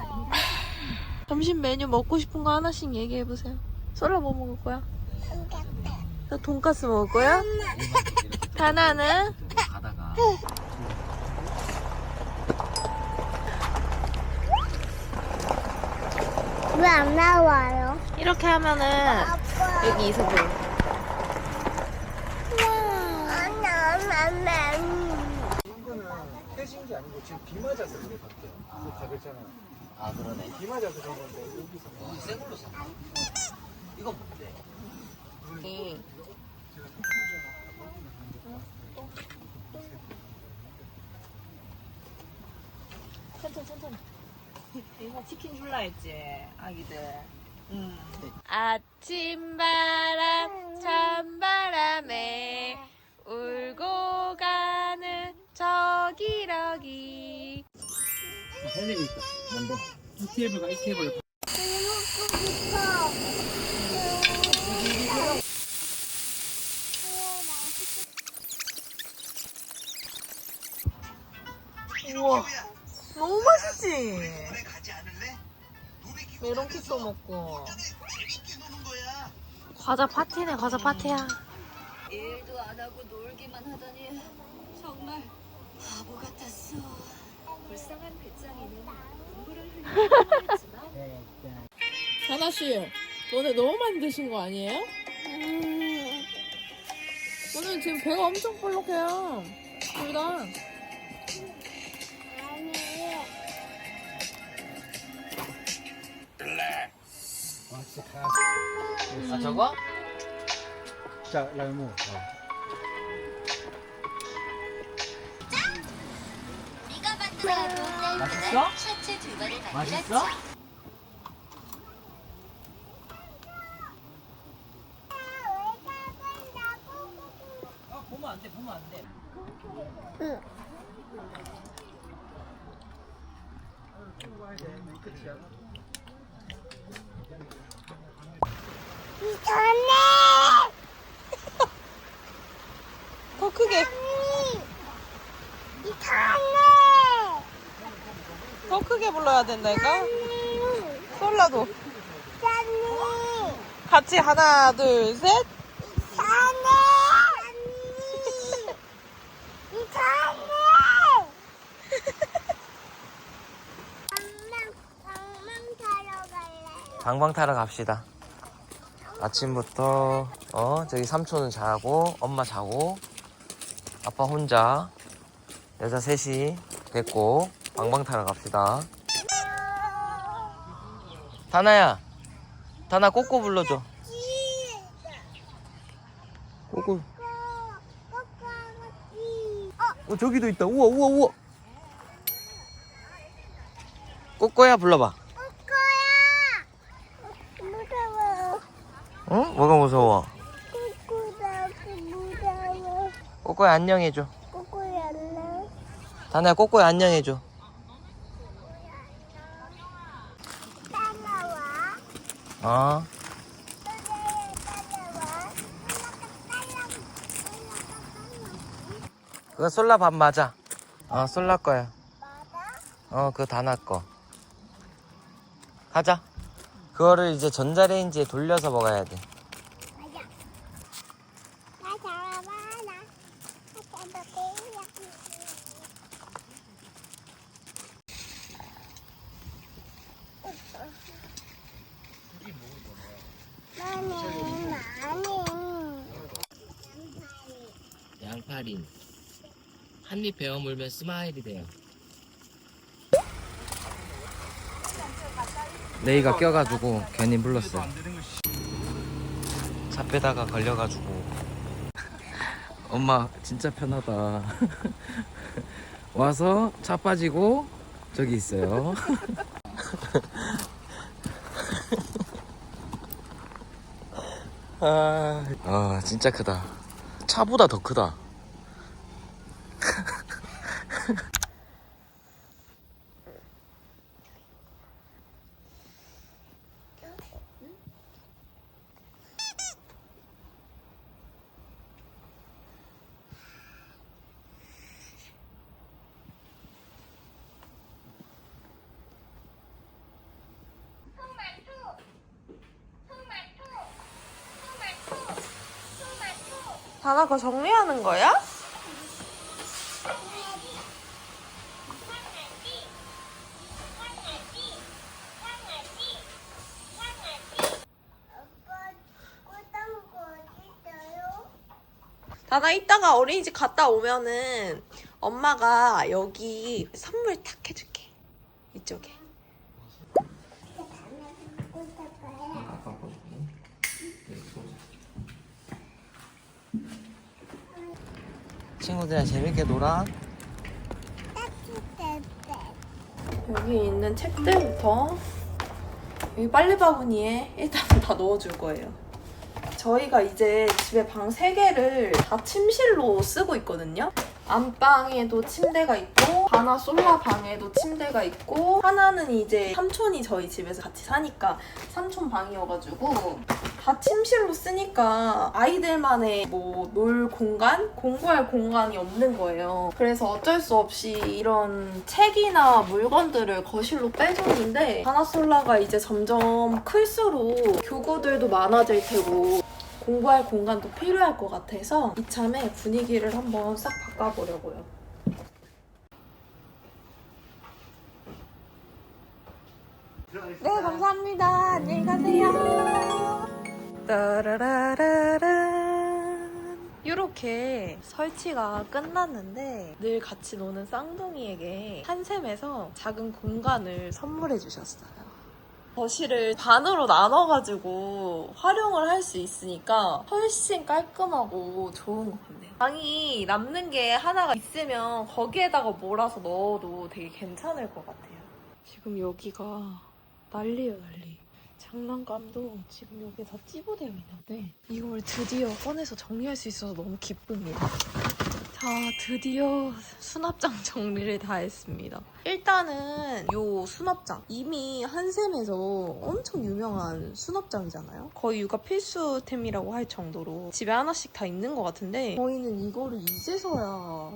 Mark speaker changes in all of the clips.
Speaker 1: 점심 메뉴 먹고 싶은 거 하나씩 얘기해 보세요. 솔라 뭐 먹을 거야? 나 돈까스 먹을 거야? 하나는
Speaker 2: 가다가
Speaker 3: 왜 안 나와요?
Speaker 1: 이렇게 하면은
Speaker 3: 아빠.
Speaker 1: 여기 있어 보여.
Speaker 3: 안 나, 안 나, 안 나.
Speaker 4: 이거는 깨진 게 아니고 지금 비 맞아서 그래 밖에 다 그랬잖아
Speaker 2: 아 그러네.
Speaker 4: 비 맞아서 그런 건데 여기서
Speaker 2: 와, 새 걸로 사. 이건 뭔데?
Speaker 1: 천천히 천천히. 얘가 치킨 줄라 했지 아기들. 음. 아침바람 찬바람에 울고 가는 저기러기.
Speaker 4: 할 일이 있다 뭔데? 이 테이블 가이 테이블.
Speaker 1: 우와 너무 맛있지? 메론 킥도 먹고 과자 파티네 과자 파티야
Speaker 5: 일도 안 하고 놀기만 하다니 정말 바보 같았어. 불쌍한 배짱이는 공부를 흘리고 했지만
Speaker 1: 하나 씨 너네 너무 많이 드신 거 아니에요? 오늘 지금 배가 엄청 볼록해요 둘다
Speaker 4: 진짜
Speaker 2: 다아 저거?
Speaker 4: 자 라이모 어.
Speaker 5: 네가 만들어
Speaker 2: 맛있어?
Speaker 5: 셔츠 두 번을
Speaker 2: 맛있어? 아 보면 안 돼, 보면 안 돼.
Speaker 3: 이전에
Speaker 1: 더 크게
Speaker 3: 이전에
Speaker 1: 더 크게 불러야 된다니까 솔라도
Speaker 3: 짠이
Speaker 1: 같이 하나 둘셋
Speaker 3: 이전에 이전에 방망 방망 타러 갈래.
Speaker 2: 방방 타러 갑시다. 아침부터 어 저기 삼촌은 자고 엄마 자고 아빠 혼자 여자 셋이 됐고 방방 타러 갑시다. 다나야, 다나 꼬꼬 불러줘. 꼬꼬. 어 저기도 있다. 우와 우와 우와. 꼬꼬야 불러봐.
Speaker 3: 무서워.
Speaker 2: 응? 뭐가 무서워? 꼬꼬야 안녕해줘.
Speaker 3: 꾸꾸였나?
Speaker 2: 다나야 꼬꼬야 안녕해줘.
Speaker 3: 따라와.
Speaker 2: 어. 그거 솔라 밥 맞아. 어 솔라 거야.
Speaker 3: 맞아?
Speaker 2: 어 그거 다나 거. 가자. 그거를 이제 전자레인지에 돌려서 먹어야 돼.
Speaker 3: 맞아.
Speaker 2: 양파린. 한입 베어 물면 스마일이 돼요. 레이가 껴가지고 괜히 불렀어요. 차 빼다가 걸려가지고. 엄마 진짜 편하다. 와서 차 빠지고 저기 있어요. 아, 아 진짜 크다. 차보다 더 크다.
Speaker 1: 다나 그거 정리하는 거야? 다나 이따가 어린이집 갔다 오면은 엄마가 여기 선물 탁 해줄게. 이쪽에.
Speaker 2: 아빠 보여줄게. 친구들이랑 재밌게 놀아.
Speaker 1: 여기 있는 책들부터 여기 빨래 바구니에 일단 다 넣어줄 거예요. 저희가 이제 집에 방 3개를 다 침실로 쓰고 있거든요. 안방에도 침대가 있고 하나 솔라 방에도 침대가 있고 하나는 이제 삼촌이 저희 집에서 같이 사니까 삼촌 방이어가지고 다 침실로 쓰니까 아이들만의 뭐 놀 공간, 공부할 공간이 없는 거예요. 그래서 어쩔 수 없이 이런 책이나 물건들을 거실로 빼줬는데 하나솔라가 이제 점점 클수록 교구들도 많아질 테고 공부할 공간도 필요할 것 같아서 이참에 분위기를 한번 싹 바꿔보려고요. 네, 감사합니다. 안녕히 가세요. 따라라라란. 이렇게 설치가 끝났는데 늘 같이 노는 쌍둥이에게 한샘에서 작은 공간을 선물해 주셨어요. 거실을 반으로 나눠가지고 활용을 할 수 있으니까 훨씬 깔끔하고 좋은 것 같네요. 방이 남는 게 하나가 있으면 거기에다가 몰아서 넣어도 되게 괜찮을 것 같아요. 지금 여기가 난리예요, 난리. 장난감도 지금 여기에 다 찌부되어 있는데 이걸 드디어 꺼내서 정리할 수 있어서 너무 기쁩니다. 자, 드디어 수납장 정리를 다 했습니다. 일단은 요 수납장 이미 한샘에서 엄청 유명한 수납장이잖아요. 거의 육아 필수템이라고 할 정도로 집에 하나씩 다 있는 것 같은데 저희는 이거를 이제서야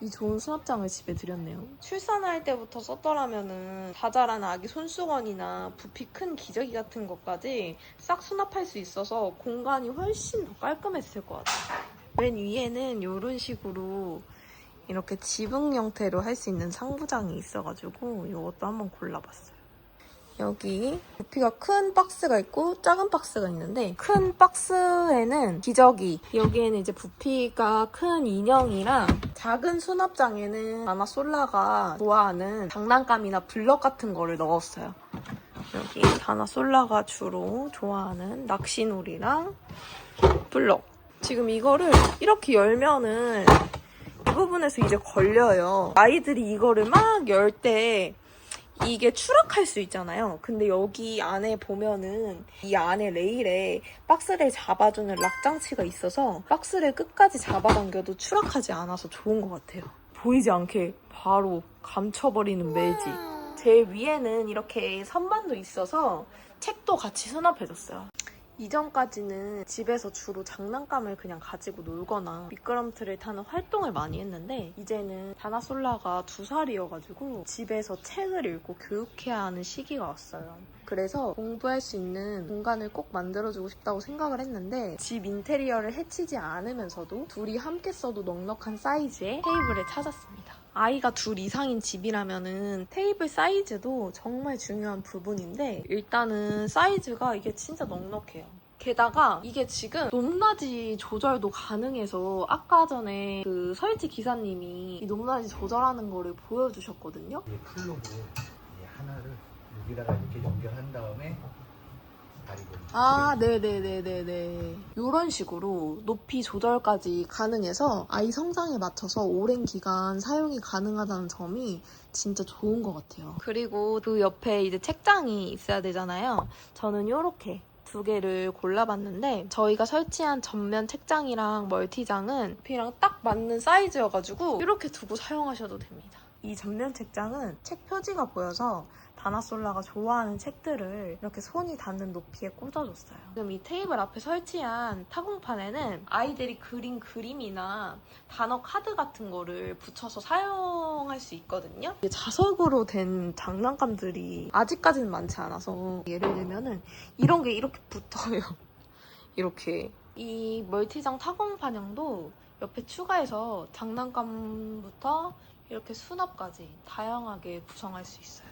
Speaker 1: 이 좋은 수납장을 집에 들였네요. 출산할 때부터 썼더라면은 다 자란 아기 손수건이나 부피 큰 기저귀 같은 것까지 싹 수납할 수 있어서 공간이 훨씬 더 깔끔했을 것 같아요. 맨 위에는 이런 식으로 이렇게 지붕 형태로 할 수 있는 상부장이 있어가지고 이것도 한번 골라봤어요. 여기 부피가 큰 박스가 있고 작은 박스가 있는데 큰 박스에는 기저귀 여기에는 이제 부피가 큰 인형이랑 작은 수납장에는 아마 솔라가 좋아하는 장난감이나 블럭 같은 거를 넣었어요. 여기 다나 솔라가 주로 좋아하는 낚시놀이랑 블럭 지금 이거를 이렇게 열면은 이 부분에서 이제 걸려요. 아이들이 이거를 막 열때 이게 추락할 수 있잖아요. 근데 여기 안에 보면은 이 안에 레일에 박스를 잡아주는 락 장치가 있어서 박스를 끝까지 잡아당겨도 추락하지 않아서 좋은 것 같아요. 보이지 않게 바로 감춰버리는 매지. 제 위에는 이렇게 선반도 있어서 책도 같이 수납해줬어요. 이전까지는 집에서 주로 장난감을 그냥 가지고 놀거나 미끄럼틀을 타는 활동을 많이 했는데 이제는 다나솔라가 두 살이어가지고 집에서 책을 읽고 교육해야 하는 시기가 왔어요. 그래서 공부할 수 있는 공간을 꼭 만들어주고 싶다고 생각을 했는데 집 인테리어를 해치지 않으면서도 둘이 함께 써도 넉넉한 사이즈의 테이블을 찾았습니다. 아이가 둘 이상인 집이라면은 테이블 사이즈도 정말 중요한 부분인데 일단은 사이즈가 이게 진짜 넉넉해요. 게다가 이게 지금 높낮이 조절도 가능해서 아까 전에 그 설치 기사님이 이 높낮이 조절하는 거를 보여주셨거든요.
Speaker 4: 이 플로그 이 하나를 여기다가 이렇게 연결한 다음에
Speaker 1: 아, 네네네네네. 이런 식으로 높이 조절까지 가능해서 아이 성장에 맞춰서 오랜 기간 사용이 가능하다는 점이 진짜 좋은 것 같아요. 그리고 그 옆에 이제 책장이 있어야 되잖아요. 저는 이렇게 두 개를 골라봤는데 저희가 설치한 전면 책장이랑 멀티장은 피랑 딱 맞는 사이즈여가지고 이렇게 두고 사용하셔도 됩니다. 이 전면 책장은 책 표지가 보여서 다나솔라가 좋아하는 책들을 이렇게 손이 닿는 높이에 꽂아줬어요. 지금 이 테이블 앞에 설치한 타공판에는 아이들이 그린 그림이나 단어 카드 같은 거를 붙여서 사용할 수 있거든요. 자석으로 된 장난감들이 아직까지는 많지 않아서 예를 들면은 이런 게 이렇게 붙어요. 이렇게 이 멀티장 타공 반영도 옆에 추가해서 장난감부터 이렇게 수납까지 다양하게 구성할 수 있어요.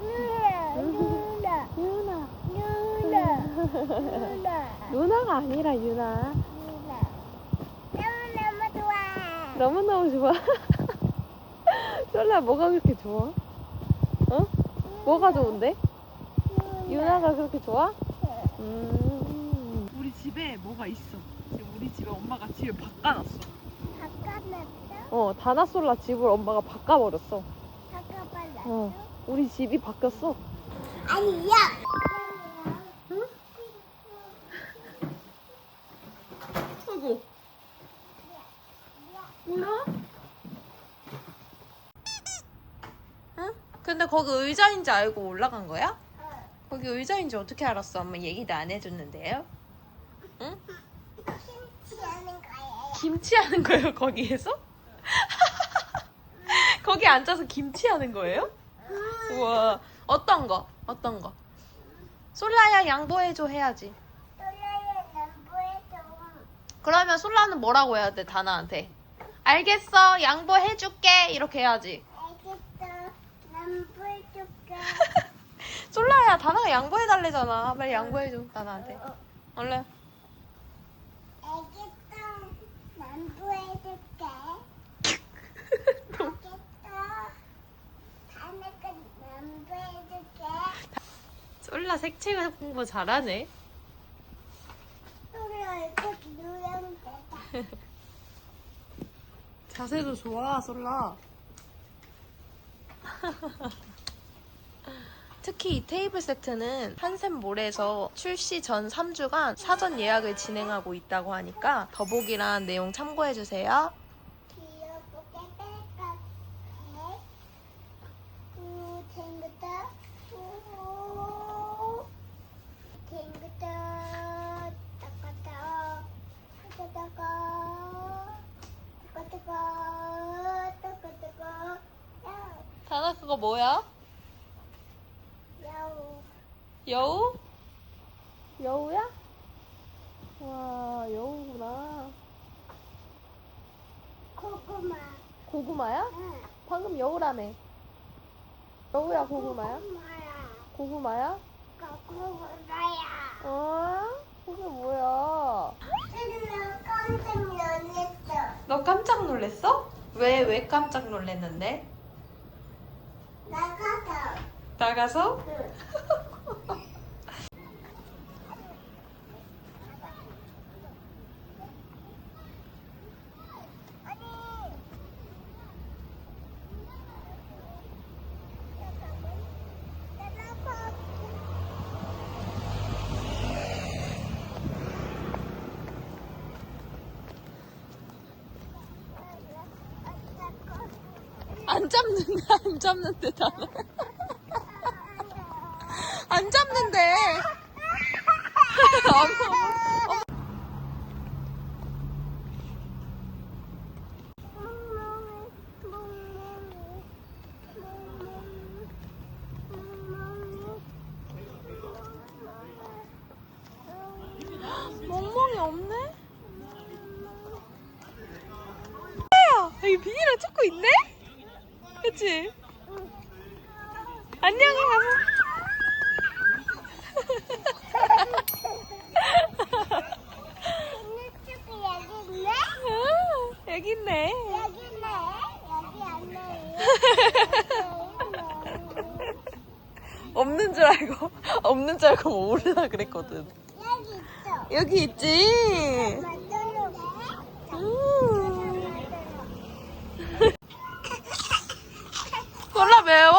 Speaker 3: 누나 누나 누나 누나
Speaker 1: 누나가 아니라 유나.
Speaker 3: 누나 너무너무 좋아
Speaker 1: 너무너무 좋아. 솔라 뭐가 그렇게 좋아? 어? 뭐가 좋은데? 유나가 그렇게 좋아? 음. 우리 집에 뭐가 있어. 지금 우리 집에 엄마가 집을 바꿔놨어.
Speaker 3: 바꿔놨어?
Speaker 1: 어, 다나솔라 집을 엄마가 바꿔버렸어.
Speaker 3: 바꿔봤어?
Speaker 1: 어. 우리 집이 바뀌었어.
Speaker 3: 아니 야
Speaker 1: 아이고. 뭐야? 응? 근데 거기 의자인지 알고 올라간 거야? 거기 의자인지 어떻게 알았어? 엄마 얘기도 안 해줬는데요?
Speaker 3: 김치 하는 거예요
Speaker 1: 김치 하는 거예요, 거기에서? 거기 앉아서 김치 하는 거예요? 우와. 어떤 거? 어떤 거? 솔라야 양보해줘 해야지.
Speaker 3: 놀라야 남부에서
Speaker 1: 그러면 솔라는 뭐라고 해야 돼, 다나한테? 알겠어, 양보해줄게. 이렇게 해야지. 솔라야, 다나가 양보해달래잖아. 빨리 양보해줘, 다나한테. 얼른.
Speaker 3: 알겠어 남부해줄게 알겠어 다음에 남부해줄게
Speaker 1: 솔라 색칠 공부 잘하네.
Speaker 3: 이거
Speaker 1: 자세도 좋아, 솔라. 특히 이 테이블 세트는 한샘몰에서 출시 전 3주간 사전 예약을 진행하고 있다고 하니까 더보기란 내용 참고해주세요.
Speaker 3: 귀여보게 뺄까 해 우, 탱그다 우, 탱그다 따까따 따까따까 따까따까 따까따까 야우
Speaker 1: 다나 그거 뭐야?
Speaker 3: 야우
Speaker 1: 여우? 여우야? 와, 여우구나.
Speaker 3: 고구마
Speaker 1: 고구마야?
Speaker 3: 응
Speaker 1: 방금 여우라며. 여우야, 고구마야?
Speaker 3: 고구마야
Speaker 1: 고구마야?
Speaker 3: 고구마야
Speaker 1: 어? 그게 뭐야?
Speaker 3: 나 깜짝 놀랐어
Speaker 1: 너 깜짝 놀랬어? 왜, 왜 깜짝 놀랬는데?
Speaker 3: 나가서
Speaker 1: 나가서? 안 잡는데, 안 잡는데, 다나. 안 잡는데. 멍멍이 없네? 야, 여기 비닐을 쫓고 있네? 그치? 안녕히? 아, 여기 있네.
Speaker 3: 여기 있네. 여기 안 돼.
Speaker 1: 없는 줄 알고, 없는 줄 알고 모르라 그랬거든.
Speaker 3: 여기 있어.
Speaker 1: 여기 있지?
Speaker 3: 만들어.
Speaker 1: 음. 콜라 매워?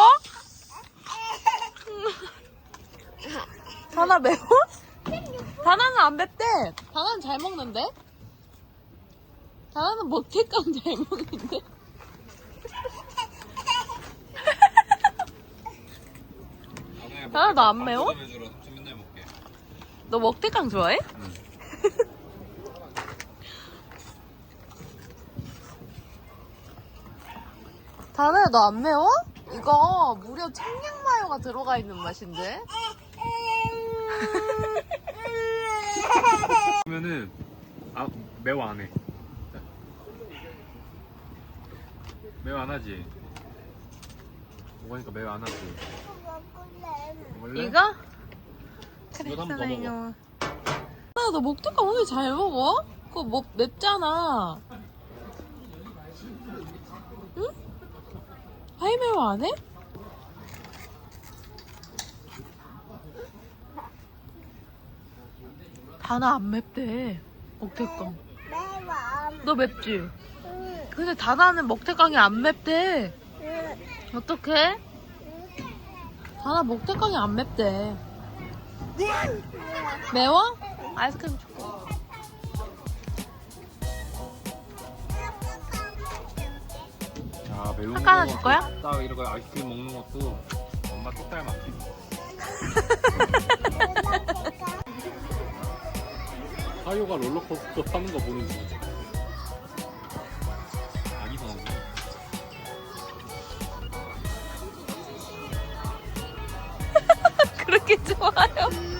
Speaker 1: 다나 매워? 다나는 안 맵대. 다나는 잘 먹는데? 다나는 먹태감 잘 먹는데? 다나 너 안 매워? 너 먹태깡 좋아해? 다나야 너 안 매워? 이거 무려 청양마요가 들어가 있는 맛인데?
Speaker 6: 먹으면은 아 매워 안 해. 매워 안 하지. 먹으니까 매워 안 하지. 먹을래?
Speaker 1: 이거?
Speaker 6: 이거 한번 더 먹어.
Speaker 1: 아, 너 목두가 오늘 잘 먹어? 그거 뭐 맵잖아. 응? 하이 매워 안 해? 다나 안 맵대. 먹태깡.
Speaker 3: 매워.
Speaker 1: 너 맵지?
Speaker 3: 응.
Speaker 1: 근데 다나는 먹태깡이 안 맵대.
Speaker 3: 응.
Speaker 1: 어떡해? 다나 먹태깡이 안 맵대. 매워? 아이스크림 줄게.
Speaker 6: 아 매운
Speaker 1: 아까 하나 거줄 거야?
Speaker 6: 딱 이렇게 아이스크림 먹는 것도 엄마 똑 닮았지. 하요가 롤러코스터 타는 거 보는 중. 아기 선수.
Speaker 1: 그렇게 좋아요?